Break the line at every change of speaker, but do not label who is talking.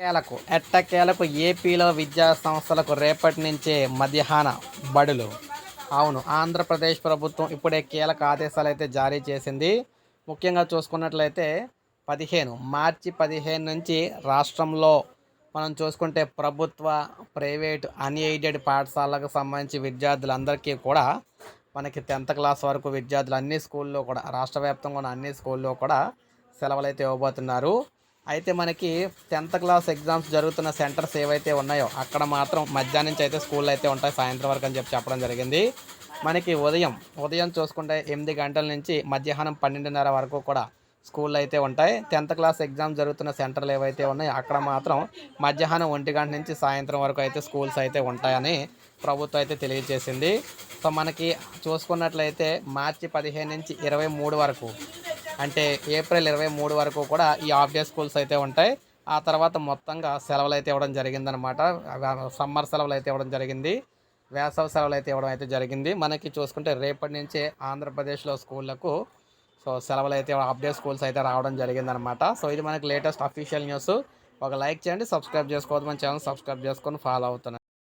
కేలకు ఎట్టకేలకు ఏపీలో విద్యా సంస్థలకు రేపటి నుంచే మధ్యాహ్న బడులు. అవును ఆంధ్రప్రదేశ్ ప్రభుత్వం ఇప్పుడే కీలక ఆదేశాలు అయితే జారీ చేసింది. ముఖ్యంగా చూసుకున్నట్లయితే పదిహేను మార్చి పదిహేను నుంచి రాష్ట్రంలో మనం చూసుకుంటే ప్రభుత్వ ప్రైవేట్ అన్ఎయిడెడ్ పాఠశాలకు సంబంధించి విద్యార్థులందరికీ కూడా మనకి టెన్త్ క్లాస్ వరకు విద్యార్థులు అన్ని స్కూల్లో కూడా రాష్ట్ర వ్యాప్తంగా ఉన్న అన్ని స్కూల్లో కూడా సెలవులు అయితే ఇవ్వబోతున్నారు. అయితే మనకి టెన్త్ క్లాస్ ఎగ్జామ్స్ జరుగుతున్న సెంటర్స్ ఏవైతే ఉన్నాయో అక్కడ మాత్రం మధ్యాహ్నం నుంచి అయితే స్కూల్ అయితే ఉంటాయి. సాయంత్రం వరకు అని చెప్పి చెప్పడం జరిగింది. మనకి ఉదయం ఉదయం చూసుకుంటే ఎనిమిది గంటల నుంచి మధ్యాహ్నం పన్నెండున్నర వరకు కూడా స్కూళ్ళు అయితే ఉంటాయి. టెన్త్ క్లాస్ ఎగ్జామ్ జరుగుతున్న సెంటర్లు ఏవైతే ఉన్నాయో అక్కడ మాత్రం మధ్యాహ్నం ఒంటి గంట నుంచి సాయంత్రం వరకు అయితే స్కూల్స్ అయితే ఉంటాయని ప్రభుత్వం అయితే తెలియజేసింది. సో మనకి చూసుకున్నట్లయితే మార్చి పదిహేను నుంచి ఇరవై మూడు వరకు అంటే ఏప్రిల్ ఇరవై మూడు వరకు కూడా ఈ హాఫ్ డే స్కూల్స్ అయితే ఉంటాయి. ఆ తర్వాత మొత్తంగా సెలవులు అయితే ఇవ్వడం జరిగిందనమాట సమ్మర్ సెలవులు అయితే ఇవ్వడం జరిగింది. వేసవి సెలవులు అయితే ఇవ్వడం అయితే జరిగింది. మనకి చూసుకుంటే రేపటి నుంచే ఆంధ్రప్రదేశ్లో స్కూళ్ళకు సో సెలవులు అయితే హాఫ్ డే స్కూల్స్ అయితే రావడం జరిగిందనమాట సో ఇది మనకి లేటెస్ట్ అఫీషియల్ న్యూస్ ఒక లైక్ చేయండి సబ్స్క్రైబ్ చేసుకోవద్దు. మన ఛానల్ సబ్స్క్రైబ్ చేసుకొని ఫాలో అవుతున్నాను